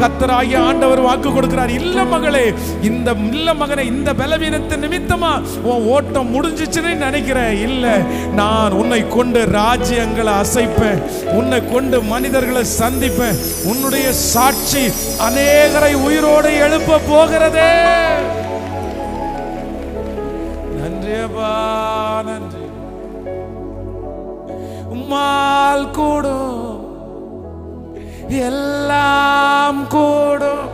கத்தராகிய ஆண்டவர் வாக்கு கொடுக்கிறார். இல்ல மகளே இந்த இல்ல மகனே இந்த பலவீனத்தின் நிமித்தமா உன் ஓட்டம் முடிஞ்சிச்சுன்னு நினைக்கிறேன் இல்ல நான் உன்னை கொண்டு ராஜ்யங்களை அசைப்பேன். உன்னை கொண்டு மனிதர்களை சந்திப்பேன். உன்னுடைய சாட்சி அநேகரை உயிரோடு எழுப்ப போகிறதே. நன்றியப்பா நன்றி. உம்மால் கூடும். எல்லாம் கூடும்.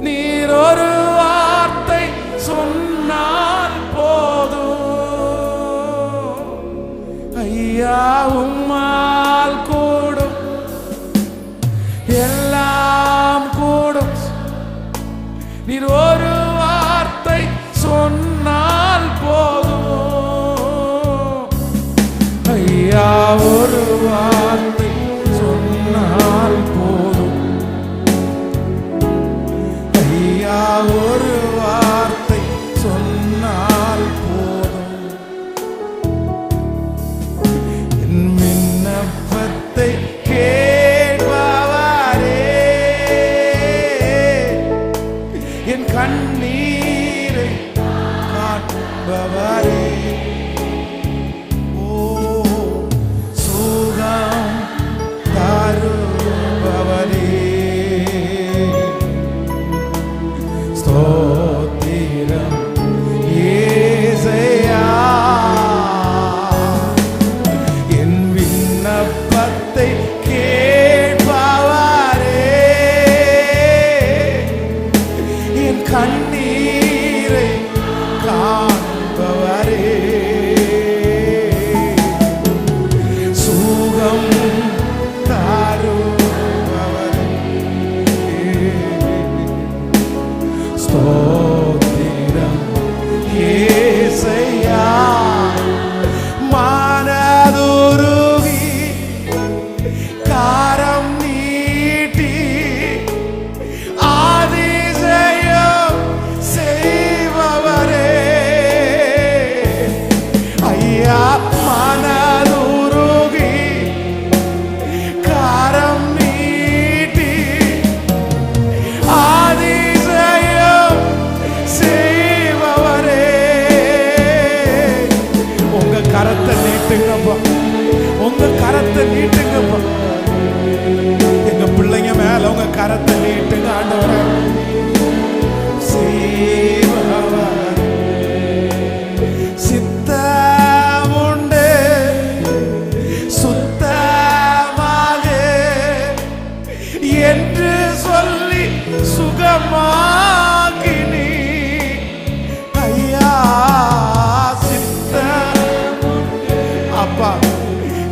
நீர் ஒரு வார்த்தை சொன்னால் போதும். ஐயா உம்மால் கூடும்.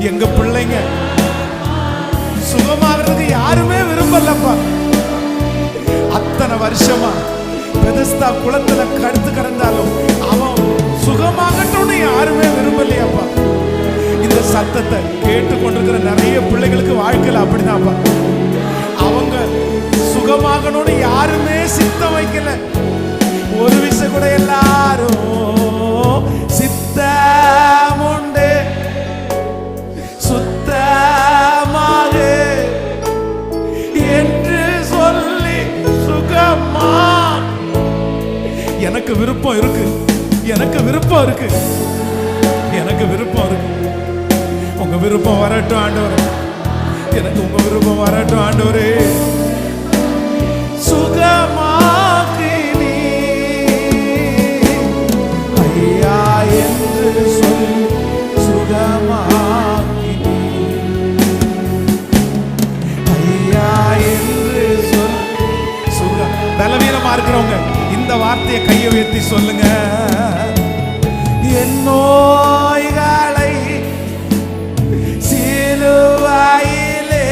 எங்க பிள்ளைங்க? சுகமாகிறதுக்கு யாருமே விரும்பலப்பா. அத்தனை வருஷமா பெதஸ்தா குளத்துல கடுத்து கிடந்தாலும் அவன் சுகமாகட்டும்னு யாருமே விரும்பலையாப்பா. இந்த சத்தத்தை கேட்டு கொண்டிருக்கிற நிறைய பிள்ளைகளுக்கு வாழ்க்கையில் அப்படிதான்ப்பா. அவங்க சுகமாகணும்னு யாருமே சித்தம் வைக்கல. ஒரு விஷயம் கூட எல்லாரும் சித்தமுண்டு எனக்கு விருப்பம் இருக்கு. எனக்கு விருப்பம் இருக்கு. எனக்கு விருப்பம் இருக்கு. உங்க விருப்பம் வரட்டும் ஆண்டவரே. எனக்கு உங்க விருப்பம் வரட்டும் ஆண்டவரே. சுகமாக்கினி. ஐயா என்று சொல் சுகமாக்கி ஐயா என்று சொல் சுக பலவீனமா இருக்கிறவங்க. வார்த்தையை கையை உயர்த்தி சொல்லுங்க. என் நோய்களை சிலுவையிலே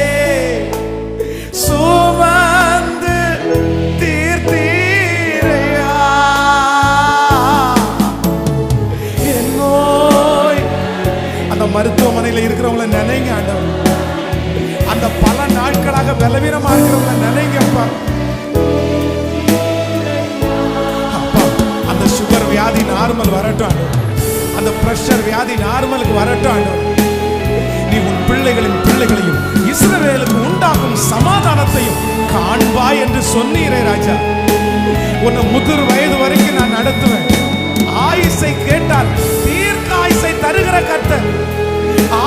சுமந்து தீர்த்தீரையா? என் நோய். அந்த மருத்துவமனையில் இருக்கிறவங்கள நினைங்க ஆண்டவர். அந்த பல நாட்களாக பலவீனமா இருக்கிறவங்கள நினைங்கப்பா. வியாதி நார்மல் வரட்டும் ஆண்டவர். அந்த பிரஷர் வியாதி நார்மலுக்கு வரட்டும் ஆண்டவர். நீ உன் பிள்ளைகளின் பிள்ளைகளையும் இஸ்ரவேலுக்கு உண்டாகும் சமாதானத்தையும் காண்பாய் என்று சொன்னீரே ராஜா. உன்னை முதிர் வயது வரைக்கும் நான் நடத்துவேன். ஆயுசை கேட்டால் தீர்க்க ஆயுசை தருகிற கர்த்தர்.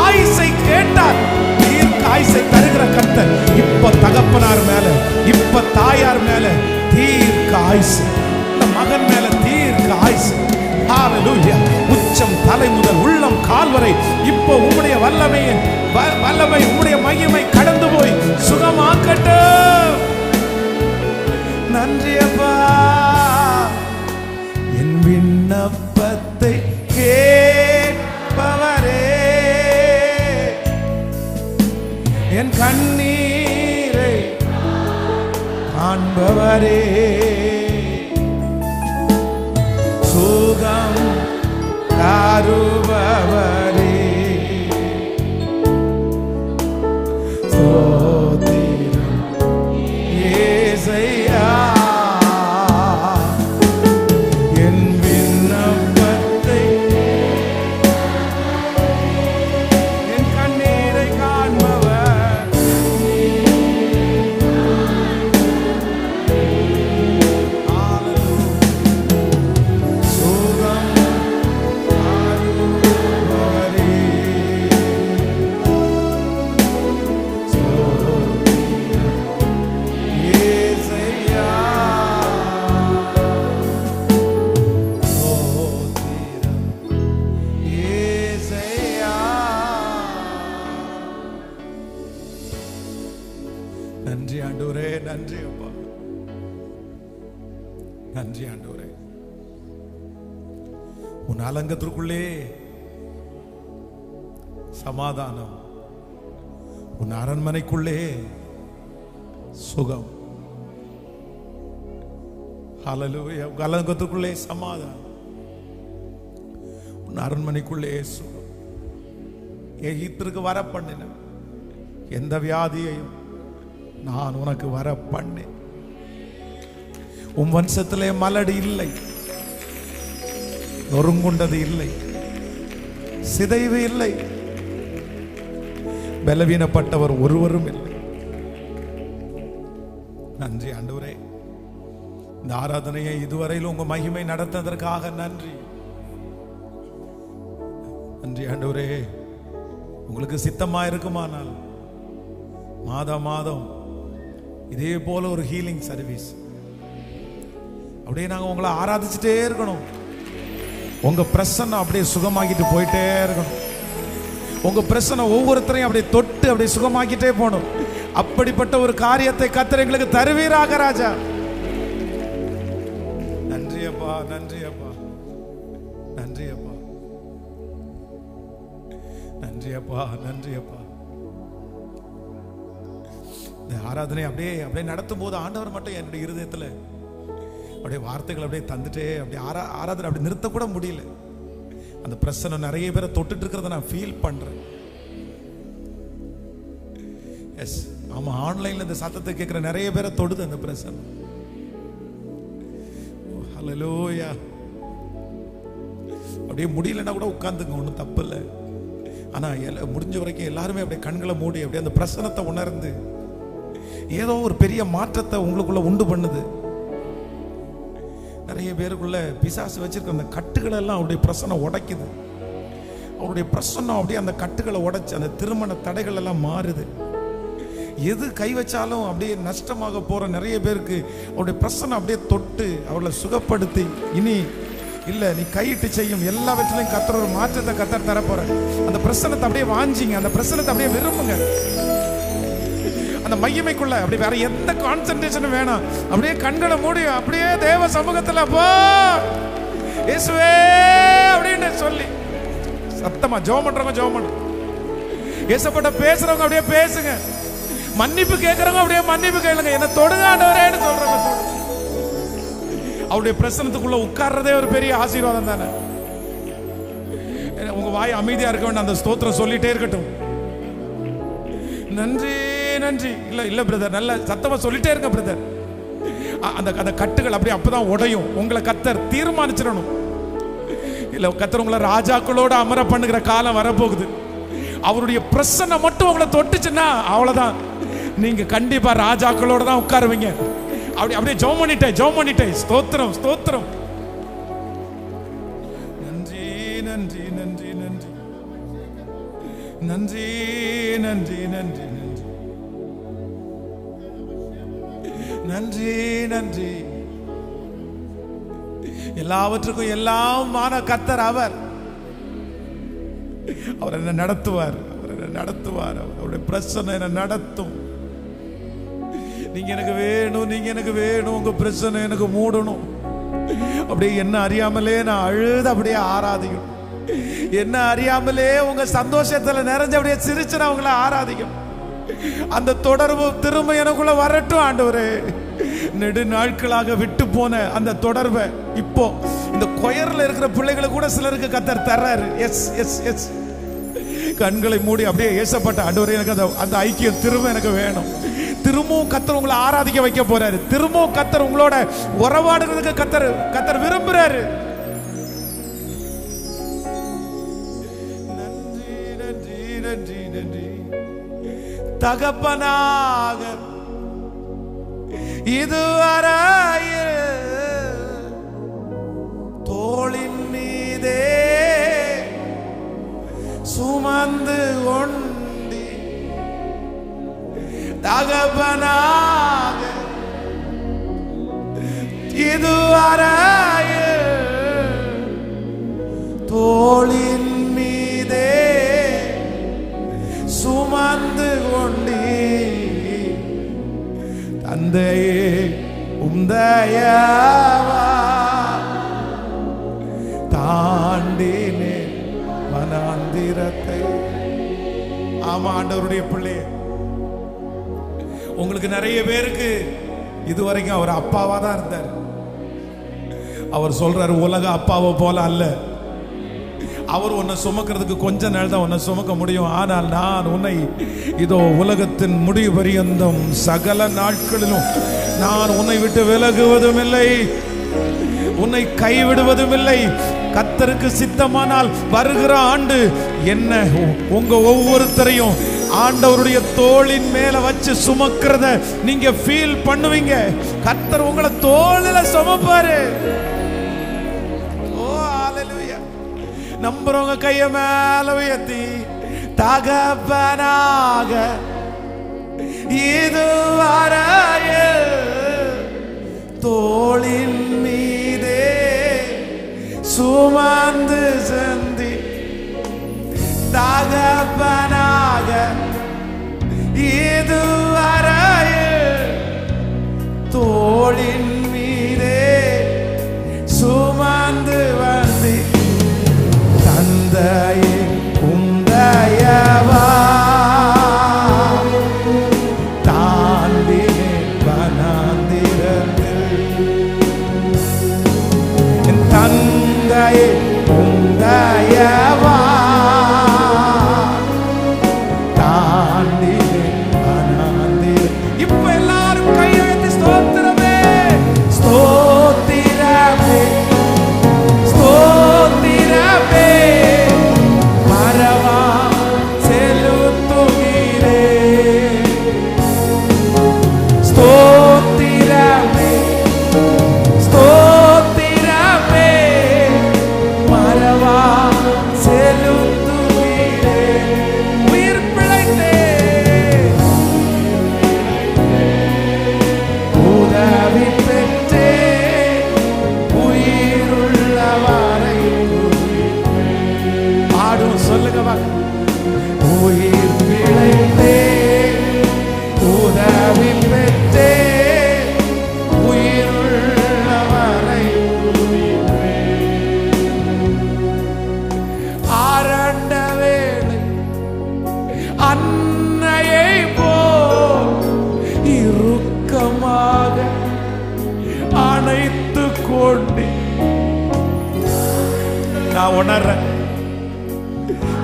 ஆயுசை கேட்டால் தீர்க்க ஆயுசை தருகிற கர்த்தர். இப்ப தகப்பனார் மேல இப்ப தாயார் மேல தீர்க்க ஆயுசு தீர்க்க உச்சம் தலை முதல் உள்ளம் கால் வரை. இப்போ உம்முடைய வல்லமையை வல்லமை உம்முடைய மகிமை கடந்து போய் சுகமாக்கட்டும் நன்றி அப்பா. என் விண்ணப்பத்தை கேட்பவரே. என் கண்ணீரை காண்பவரே. தருபவரே உன் அரண்மனைக்குள்ளே சுகம். கலங்கத்துக்குள்ளே சமாதானம். உன் அரண்மனைக்குள்ளே சுகம். எகித்திற்கு வர பண்ணின எந்த வியாதியையும் நான் உனக்கு வர பண்ணேன் உன் வம்சத்திலே மலடி இல்லை. நொறுங்குண்டது இல்லை. சிதைவு இல்லை. பலவீனப்பட்டவர் ஒருவரும் இல்லை. நன்றி ஆண்டவரே. இந்த ஆராதனையை இதுவரையில் உங்க மகிமை நடத்ததற்காக நன்றி. நன்றி ஆண்டவரே. உங்களுக்கு சித்தமா இருக்குமானால் மாதம் மாதம் இதே போல ஒரு ஹீலிங் சர்வீஸ் அப்படியே நாங்கள் உங்களை ஆராதிச்சுட்டே இருக்கணும். உங்க பிரசன்னம் அப்படியே சுகமாக்கிட்டு போயிட்டே இருக்கணும். உங்க பிரச்சனை ஒவ்வொருத்தரையும் அப்படியே தொட்டு அப்படியே சுகமாக்கிட்டே போகணும். அப்படிப்பட்ட ஒரு காரியத்தை கத்திர எங்களுக்கு தருவீராக ராஜா. நன்றி அப்பா நன்றி அப்பா. நன்றி அப்பா. நன்றி அப்பா நன்றி அப்பா. இந்த ஆராதனை அப்படியே அப்படியே நடத்தும் போது ஆண்டவர் மட்டும் என்னுடைய இருதயத்தில் அப்படியே வார்த்தைகள் அப்படியே தந்துட்டே அப்படியே ஆரா ஆராதனை அப்படி நிறுத்தக்கூட முடியல. அந்த பிரச்சனை நிறைய பேரை தொட்டுட்டு இருக்கிறத நான் ஃபீல் பண்றேன். எஸ் ஆமா ஆன்லைன்ல இந்த சத்தத்தை கேட்கிற நிறைய பேரை தொடுது அந்த பிரச்சனை ஹalleluya அப்படியே முடியலன்னா கூட உட்காந்துங்க ஒன்றும் தப்பு இல்லை ஆனா எல்லா- முடிஞ்ச வரைக்கும் எல்லாருமே அப்படியே கண்களை மூடி அப்படியே அந்த பிரசனத்தை உணர்ந்து ஏதோ ஒரு பெரிய மாற்றத்தை உங்களுக்குள்ள உண்டு பண்ணுது. நிறைய பேருக்குள்ள பிசாசு வச்சிருக்க அந்த கட்டுகளெல்லாம் அவருடைய பிரசனம் உடைக்குது. அவருடைய பிரசன்னம் அப்படியே அந்த கட்டுகளை உடைச்சு அந்த திருமண தடைகள் எல்லாம் மாறுது. எது கை வச்சாலும் அப்படியே நஷ்டமாக போற நிறைய பேருக்கு அவருடைய பிரசன்னம் அப்படியே தொட்டு அவளை சுகப்படுத்தி இனி இல்லை நீ கையிட்டு செய்யும் எல்லாவற்றிலையும் கத்துற ஒரு மாற்றத்தை கத்தர் தரப்போற அந்த பிரசனத்தை அப்படியே வாஞ்சிங்க அந்த பிரசனத்தை அப்படியே விரும்புங்க. அந்த மையமைக்குள்ள அப்படி வேற எந்த கான்சென்ட்ரேஷனும் வேணாம். அப்படியே கண்களை மூடி அப்படியே தேவ சமூகத்துல போ. இயேசுவே அப்படின்னு சொல்லி. சத்தமா ஜோம் பண்றவங்க ஜோம் பண்ணு. ஏசப்பட்ட பேசுறவங்க அப்படியே பேசுங்க. மன்னிப்பு கேட்கறவங்க அப்படியே மன்னிப்பு கேளுங்க. என்ன தொடுங்காண்டவரேன்னு சொல்றவங்க அவருடைய பிரசனத்துக்குள்ள உட்கார்றதே ஒரு பெரிய ஆசீர்வாதம் தானே. உங்க வாய் அமைதியா இருக்க வேண்டாம். அந்த ஸ்தோத்திரம் சொல்லிட்டே இருக்கட்டும். நன்றி. நன்றி. இல்ல இல்ல பிரதர் நல்ல சத்தமா சொல்லிட்டே இருங்க பிரதர் அந்த அந்த கட்டுகள் அப்படியே அப்பதான் உடையும். உங்களை கத்தர் தீர்மானிச்சிடணும். இல்ல கத்தர் உங்களை ராஜாக்களோட அமர பண்ணுகிற காலம் வரப்போகுது. அவருடைய பிரசன்னம் மட்டும் உங்களை தொட்டுச்சுன்னா அவ்வளவுதான். நீங்க கண்டிப்பா ராஜாக்களோட தான் உட்காருவீங்க. அப்படி அப்படியே ஜோம் பண்ணிட்டேன் ஜோம் பண்ணிட்டேன். ஸ்தோத்திரம் ஸ்தோத்திரம். நன்றி நன்றி நன்றி நன்றி. நன்றி நன்றி நன்றி. நன்றி நன்றி. எல்லாவற்றுக்கும் எல்லாம் மான கத்தர் அவர். அவர் என்ன நடத்துவார் அவர் என்ன நடத்துவார் அவருடைய பிரச்சனை என்ன நடத்தும். நீங்க எனக்கு வேணும் நீங்க எனக்கு வேணும் உங்க பிரச்சனை எனக்கு மூடணும். அப்படியே என்ன அறியாமலே நான் அழுது அப்படியே ஆராதிக்கும் என்ன அறியாமலே உங்க சந்தோஷத்துல நிறைஞ்ச அப்படியே சிரிச்சு நான் உங்களை ஆராதிக்கும் அந்த தொடர்பு திரும்ப எனக்குள்ள வரட்டும் ஆண்டவரே. நெடு நாட்களாக விட்டு போன அந்த தொடர்பை இப்போ இந்த கொயர்ல இருக்கிற பிள்ளைகளை கூட சிலருக்கு கத்தர் தர்றாரு. எஸ் எஸ் எஸ் கண்களை மூடி அப்படியே ஏசப்பட்ட ஆண்டவரே எனக்கு அந்த அந்த ஐக்கியம் திரும்ப எனக்கு வேணும். திரும்பவும் கத்தர் உங்களை ஆராதிக்க வைக்க போறாரு. திரும்பவும் கத்தர் உங்களோட உறவாடுறதுக்கு கத்தர் கத்தர் விரும்புறாரு. தகப்பனாக இதுவரையில் தோளின் மீதே சுமந்து கொண்டி தகப்பனாக இதுவரை ஆண்டவருடைய பிள்ளைய. உங்களுக்கு நிறைய பேருக்கு இதுவரைக்கும் அவர் அப்பாவா தான் இருந்தார். அவர் சொல்றாரு உலக அப்பாவை போல அல்ல. அவர் உன்னை சுமக்கிறதுக்கு கொஞ்ச நாள் தான் உன்னை சுமக்க முடியும். ஆனால் நான் உன்னை இதோ உலகத்தின் முடிவு பரியந்தம் சகல நாட்களிலும் நான் உன்னை விட்டு விலகுவதும் இல்லை உன்னை கைவிடுவதும் இல்லை கத்தருக்கு சித்தமானால் வருகிற ஆண்டு என்ன? உங்க ஒவ்வொருத்தரையும் ஆண்டவருடைய தோளின் மேல வச்சு சுமக்கிறத நீங்க ஃபீல் பண்ணுவீங்க. கத்தர் உங்களை தோளில சுமப்பாரு. ஓ ஆலலுயா நம்புறவங்க கைய மேல உயர்த்தி தகப்பனாக இதுவரைய தோளின் மீ சுமந்து செந்தி தகப்பனாக இதுவரைய தோளின் மீதே சுமந்து வந்தி.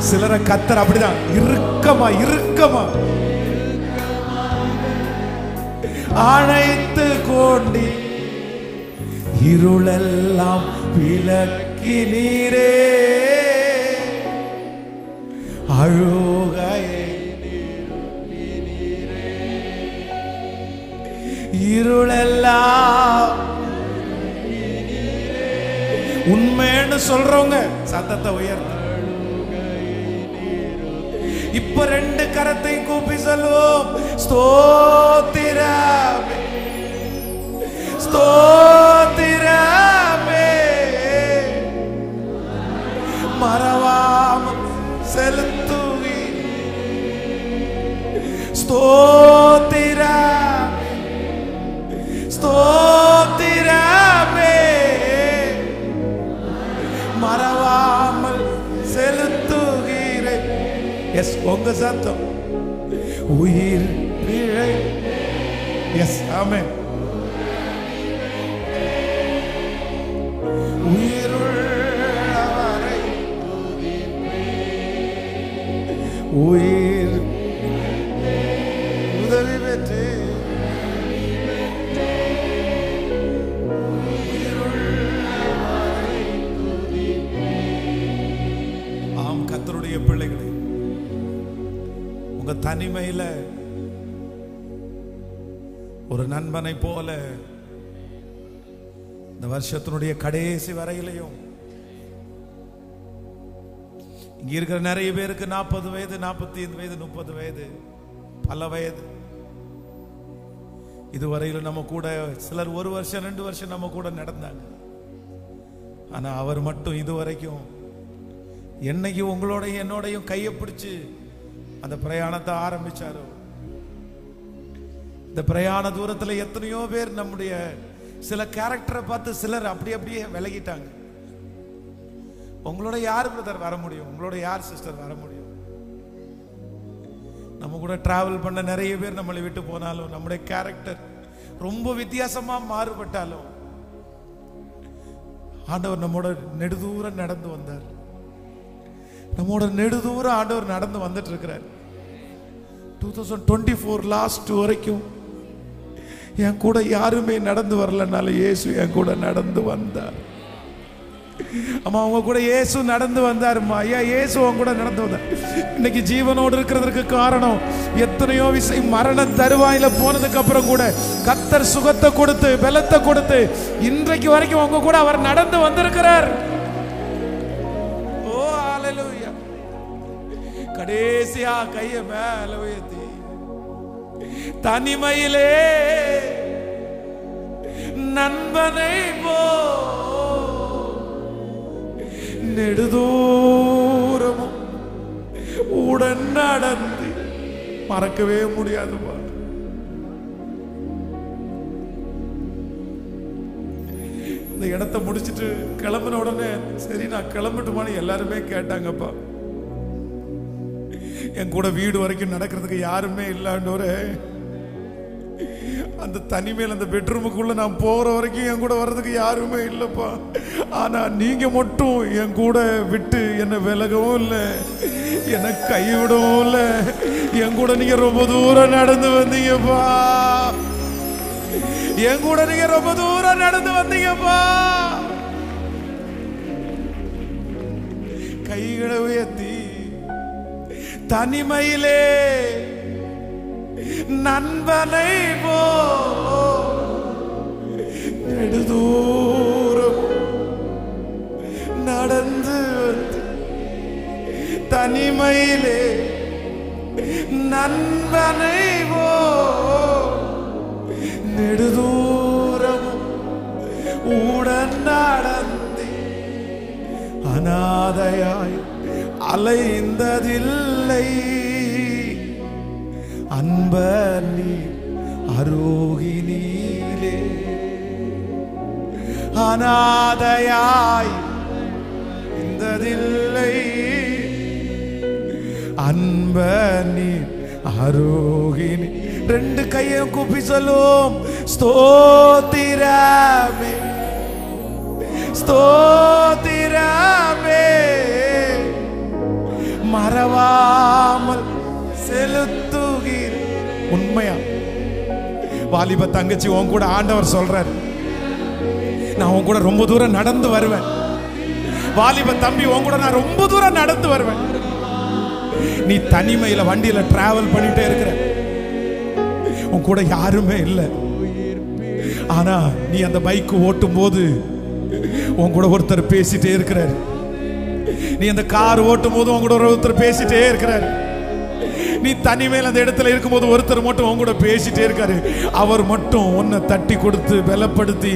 சிலரை கத்தர் அப்படிதான். இறுக்கமா இறுக்கமா. அணைத்து கொண்டி இருளெல்லாம் விளக்கி நீரே. அழுகையை இருளெல்லாம் உண்மைன்னு சொல்றவங்க சத்தத்தை உயர்த்த. இப்ப ரெண்டு கரத்தை கூப்பி சொல்லுவோம் ஸ்தோத்திரமே ஸ்தோத்திரமே மறவாம செலுத்துவி ஸ்தோ உங்க சத்தம். உயிர் பிழை. எஸ் ஆமே உயிருள்ளவரை. உயிர் உங்க தனிமையில ஒரு நண்பனை போல இந்த வருஷத்தினுடைய கடைசி வரையிலையும் இங்க இருக்கிற நிறைய பேருக்கு நாற்பது வயது நாற்பத்தி ஐந்து வயது முப்பது வயது பல வயது. இதுவரையில் நம்ம கூட சிலர் ஒரு வருஷம் ரெண்டு வருஷம் நம்ம கூட நடந்தாங்க. ஆனா அவர் மட்டும் இதுவரைக்கும் என்னைக்கு உங்களோடையும் என்னோடையும் கையை பிடிச்சு அந்த பிரயாணத்தை ஆரம்பிச்சாரோ? இந்த பிரயாண தூரத்தில் எத்தனையோ பேர் நம்முடைய சில கேரக்டரை பார்த்து சிலர் அப்படி அப்படியே விலகிட்டாங்க. உங்களோட யார் பிரதர் வர முடியும்? உங்களோட யார் சிஸ்டர் வர முடியும்? நம்ம கூட டிராவல் பண்ண நிறைய பேர் நம்மளை விட்டு போனாலும் நம்முடைய கேரக்டர் ரொம்ப வித்தியாசமா மாறுபட்டாலும் ஆண்டவர் நம்மோட நெடுதூரம் நடந்து வந்தார். நம்மோட நெடுதூரம் ஆண்டவர் நடந்து வந்துட்டு இருக்கிறார் two thousand twenty four last வரைக்கும் என் கூட யாருமே நடந்து வரலனால இயேசு என் கூட நடந்து வந்தார். அம்மா அவங்க கூட இயேசு நடந்து வந்தாருமா ஐயா இயேசு அவங்க கூட நடந்து வந்தார். இன்னைக்கு ஜீவனோடு இருக்கிறதுக்கு காரணம் எத்தனையோ விஷயம் மரண தருவாயில போனதுக்கு அப்புறம் கூட கத்தர் சுகத்தை கொடுத்து பலத்தை கொடுத்து இன்றைக்கு வரைக்கும் அவங்க கூட அவர் நடந்து வந்திருக்கிறார். கடைசியா கைய மேல உயர்த்தி. தனிமையிலே நண்பனை போ. நெடுதூரமும் உடன் நடந்து. மறக்கவே முடியாதுப்பா இந்த இடத்த முடிச்சிட்டு கிளம்பின உடனே சரி நான் கிளம்பட்டுமான்னு எல்லாருமே கேட்டாங்கப்பா. என் கூட வீடு வரைக்கும் நடக்கிறதுக்கு யாருமே இல்லாண்டோரு அந்த தனிமையில் அந்த பெட்ரூமுக்குள்ள நான் போற வரைக்கும் என் கூட வர்றதுக்கு யாருமே இல்லைப்பா. ஆனா நீங்க மட்டும் என் கூட விட்டு என்னை விலகவும் இல்லை என்னை கைவிடவும் இல்லை. என் கூட நீங்க ரொம்ப தூரம் நடந்து வந்தீங்கப்பா. என் கூட நீங்க ரொம்ப தூரம் நடந்து வந்தீங்கப்பா. கைகளை தனிமையிலே நண்பனை போ நெடுதூரம் நடந்து தனிமையிலே நண்பனை போ நெடுதூரம் உடன் நடந்தே அனாதையாய் அலைந்ததில்லை. அன்பர் நீ அரோகினீரே அநாதையாய் இந்ததில்லை அன்பர் நீ அரோகினி ரெண்டு கையும் கூப்பி சொல்லும் ஸ்தோத்திரமே. ஸ்தோத்திரமே. மறவாமல் செலுத்துகிறேன். உண்மையா? வாலிப தங்கச்சி உன் கூட ஆண்டவர் சொல்றார். நான் உன் கூட ரொம்ப தூரம் நடந்து வருவேன். வாலிப தம்பி உன் கூட நான் ரொம்ப தூரம் நடந்து வருவேன். நீ தனிமையில வண்டியில டிராவல் பண்ணிட்டே இருக்கிற. உன் கூட யாருமே இல்லை. ஆனா நீ அந்த பைக் ஓட்டும் போது உன் கூட ஒருத்தர் பேசிட்டே இருக்கிறார். நீ அந்த கார் ஓட்டும் போது உன் கூட ஒருத்தர் பேசிட்டே இருக்கிறார். நீ தனிமையில் அந்த இடத்துல இருக்கும்போது ஒருத்தர் மட்டும் உன் கூட பேசிட்டே இருக்காரு. அவர் மட்டும் உன்னை தட்டி கொடுத்து பலப்படுத்தி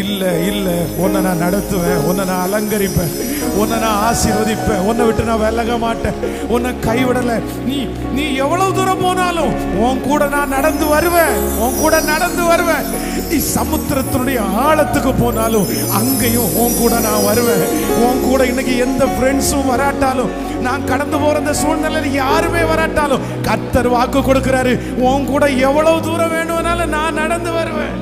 இல்லை இல்லை உன்னை நான் நடத்துவேன் உன்னை நான் அலங்கரிப்பேன் உன்னை நான் ஆசீர்வதிப்பேன் உன்னை விட்டு நான் விலக மாட்டேன் உன்னை கைவிடலை. நீ நீ எவ்வளவு தூரம் போனாலும் உன் கூட நான் நடந்து வருவேன் உன் கூட நடந்து வருவேன். நீ சமுத்திரத்தினுடைய ஆழத்துக்கு போனாலும் அங்கேயும் உன் கூட நான் வருவேன். உன் கூட இன்னைக்கு எந்த ஃப்ரெண்ட்ஸும் வராட்டாலும் நான் கடந்து போகிற இந்த சூழ்நிலையில் யாருமே வராட்டாலும் கத்தர் வாக்கு கொடுக்கிறாரு உன் கூட எவ்வளவு தூரம் வேணும்னாலும் நான் நடந்து வருவேன்.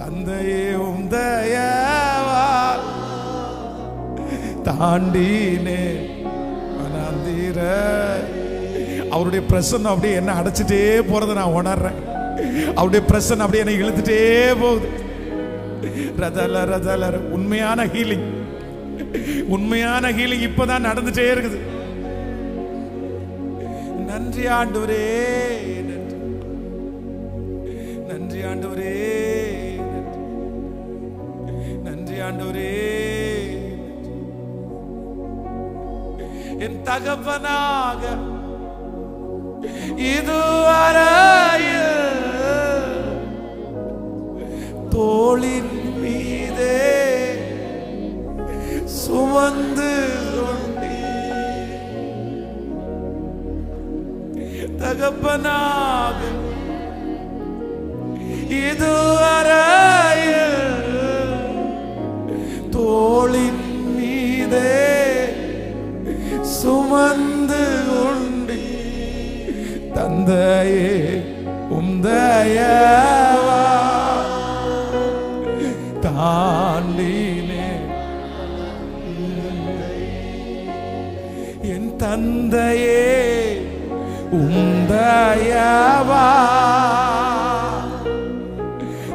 தந்தையே உந்தயவால் தாண்டினே வனாந்தீர அவருடைய பிரசன்னம் அப்படியே என்ன அடைச்சிட்டே போறதை நான் உணர்றேன். அவருடைய பிரசன்னம் அப்படியே என்னை இழுத்துட்டே போகுது. ரதல ரதல உண்மையான ஹீலிங் உண்மையான ஹீலிங் இப்பதான் நடந்துட்டே இருக்குது. நன்றி ஆண்டவரே நன்றி. நன்றி ஆண்டவரே நன்றி. ஆண்டவரே என் தகப்பனாக இதுவரையில் தோளின் மீதே தகப்பனாக இதுவரையில் உந்தயவா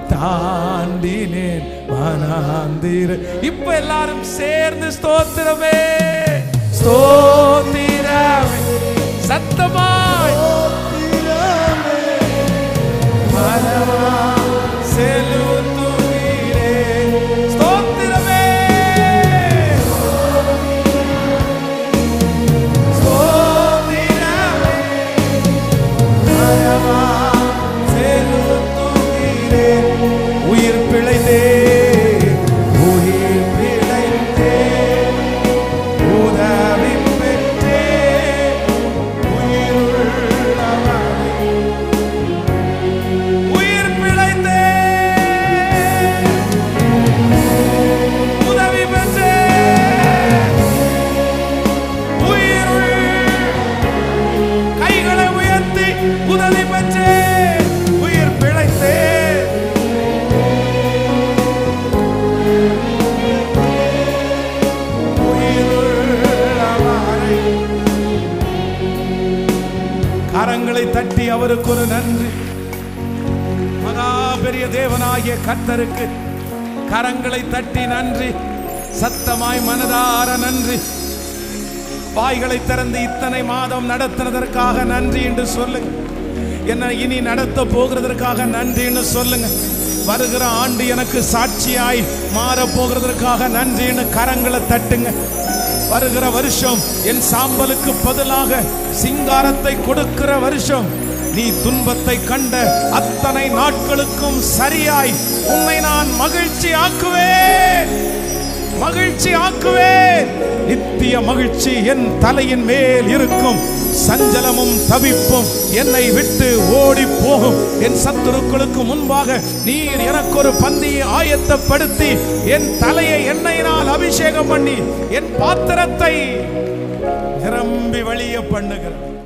தாண்டினேன் மனாந்திர. இப்ப எல்லாரும் சேர்ந்து ஸ்தோத்திரமே. ஸ்தோத்திரமே. சத்தமாய். மனமா செலுத்துகிறே தட்டி அவருக்கு ஒரு நன்றி. மகா பெரிய தேவனாகிய கத்தருக்கு கரங்களை தட்டி நன்றி. சத்தமாய் மனதார நன்றி. வாய்களை திறந்து இத்தனை மாதம் நடத்தினதற்காக நன்றி என்று சொல்லுங்க. என்ன இனி நடத்த போகிறதற்காக நன்றின்னு சொல்லுங்க. வருகிற ஆண்டு எனக்கு சாட்சியாய் மாற போகிறதற்காக நன்றின்னு கரங்களை தட்டுங்க. வருகிற வருஷம் என் சாம்பலுக்கு பதிலாக சிங்காரத்தை கொடுக்கிற வருஷம் நீ துன்பத்தை கண்ட அத்தனை நாட்களுக்கும் சரியாய். உன்னை நான் மகிழ்ச்சி ஆக்குவேன் மகிழ்ச்சி ஆக்குவேன் நித்திய மகிழ்ச்சி என் தலையின் மேல் இருக்கும். சஞ்சலமும் தவிப்பும் என்னை விட்டு ஓடி போகும் என் சத்துருக்களுக்கு முன்பாக நீர் எனக்கு ஒரு பந்தியை ஆயத்தப்படுத்தி என் தலையை எண்ணெயினால் அபிஷேகம் பண்ணி என் பாத்திரத்தை நிரம்பி வழிய பண்ணுகிறார்